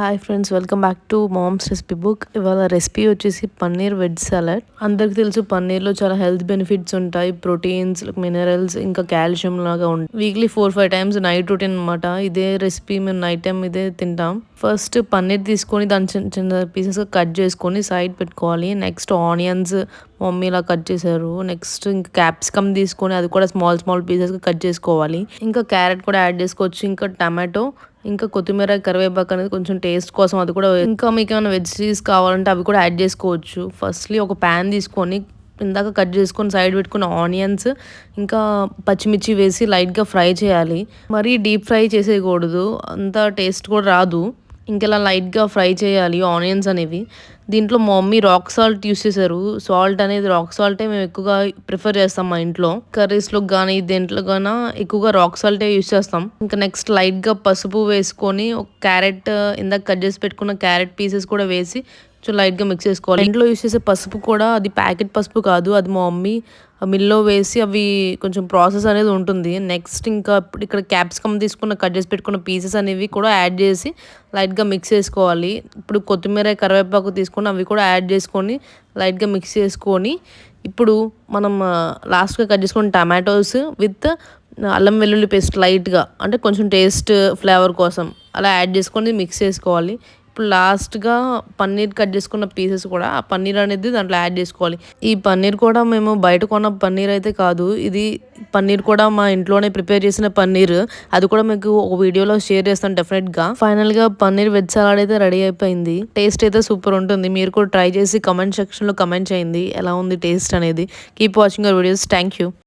Hi friends welcome back to Mom's Recipe Book ఇవాళ recipe వచ్చేసి paneer veg salad అందరికి తెలుసు పన్నీర్లో చాలా హెల్త్ బెనిఫిట్స్ ఉంటాయి. ప్రోటీన్స్ మినరల్స్ ఇంకా కాల్షియం లాగా ఉంటాయి weekly four five times night routine అనమాట ఇదే రెసిపీ మేము నైట్ టైం ఇదే తింటాం. ఫస్ట్ పన్నీర్ తీసుకొని దాని చిన్న చిన్న పీసెస్గా కట్ చేసుకొని సైడ్ పెట్టుకోవాలి. నెక్స్ట్ ఆనియన్స్ మమ్మీ ఇలా కట్ చేశారు. నెక్స్ట్ ఇంకా క్యాప్సికమ్ తీసుకొని అది కూడా స్మాల్ స్మాల్ పీసెస్గా కట్ చేసుకోవాలి. ఇంకా క్యారెట్ కూడా యాడ్ చేసుకోవచ్చు. ఇంకా టమాటో ఇంకా కొత్తిమీర కరివేపాకు అనేది కొంచెం టేస్ట్ కోసం అది కూడా ఇంకా మీకు ఏమైనా వెజిటేబుల్స్ కావాలంటే అవి కూడా యాడ్ చేసుకోవచ్చు. ఫస్ట్లీ ఒక ప్యాన్ తీసుకొని ఇందాక కట్ చేసుకొని సైడ్ పెట్టుకున్న ఆనియన్స్ ఇంకా పచ్చిమిర్చి వేసి లైట్గా ఫ్రై చేయాలి. మరీ డీప్ ఫ్రై చేసేయకూడదు. అంత టేస్ట్ కూడా రాదు. ఇంకెలా లైట్గా ఫ్రై చేయాలి? ఆనియన్స్ అనేవి. దీంట్లో మా మమ్మీ రాక్ సాల్ట్ యూస్ చేశారు. సాల్ట్ అనేది రాక్ సాల్టే మేము ఎక్కువగా ప్రిఫర్ చేస్తాం మా ఇంట్లో. కర్రీస్లో కానీ దేంట్లో కానీ ఎక్కువగా రాక్ సాల్టే యూస్ చేస్తాం. ఇంకా నెక్స్ట్ లైట్గా పసుపు వేసుకొని ఒక క్యారెట్ ఇందాక కట్ చేసి పెట్టుకున్న క్యారెట్ పీసెస్ కూడా వేసి కొంచెం లైట్గా మిక్స్ చేసుకోవాలి. ఇంట్లో యూస్ చేసే పసుపు కూడా అది ప్యాకెట్ పసుపు కాదు అది మా మమ్మీ మిల్లో వేసి అవి కొంచెం ప్రాసెస్ అనేది ఉంటుంది. నెక్స్ట్ ఇంకా ఇప్పుడు ఇక్కడ క్యాప్సికమ్ తీసుకున్న కట్ చేసి పెట్టుకున్న పీసెస్ అనేవి కూడా యాడ్ చేసి లైట్గా మిక్స్ చేసుకోవాలి. ఇప్పుడు కొత్తిమీర కరివేపాకు తీసుకొని అవి కూడా యాడ్ చేసుకొని లైట్గా మిక్స్ చేసుకొని ఇప్పుడు మనం లాస్ట్గా కట్ చేసుకున్న టమాటోస్ విత్ అల్లం వెల్లుల్లి పేస్ట్ లైట్గా అంటే కొంచెం టేస్ట్ ఫ్లేవర్ కోసం అలా యాడ్ చేసుకొని మిక్స్ చేసుకోవాలి. ఇప్పుడు లాస్ట్గా పన్నీర్ కట్ చేసుకున్న పీసెస్ కూడా ఆ పన్నీర్ అనేది దాంట్లో యాడ్ చేసుకోవాలి. ఈ పన్నీర్ కూడా మేము బయట కొన్న పన్నీర్ అయితే కాదు ఇది పన్నీర్ కూడా మా ఇంట్లోనే ప్రిపేర్ చేసిన పన్నీర్. అది కూడా మీకు ఒక వీడియోలో షేర్ చేస్తాను డెఫినెట్గా. ఫైనల్గా పన్నీర్ వెజ్ సలాడ్ అయితే రెడీ అయిపోయింది. టేస్ట్ అయితే సూపర్ ఉంటుంది. మీరు కూడా ట్రై చేసి కమెంట్ సెక్షన్లో కమెంట్ చేయండి. ఎలా ఉంది టేస్ట్ అనేది. Keep watching our videos. Thank you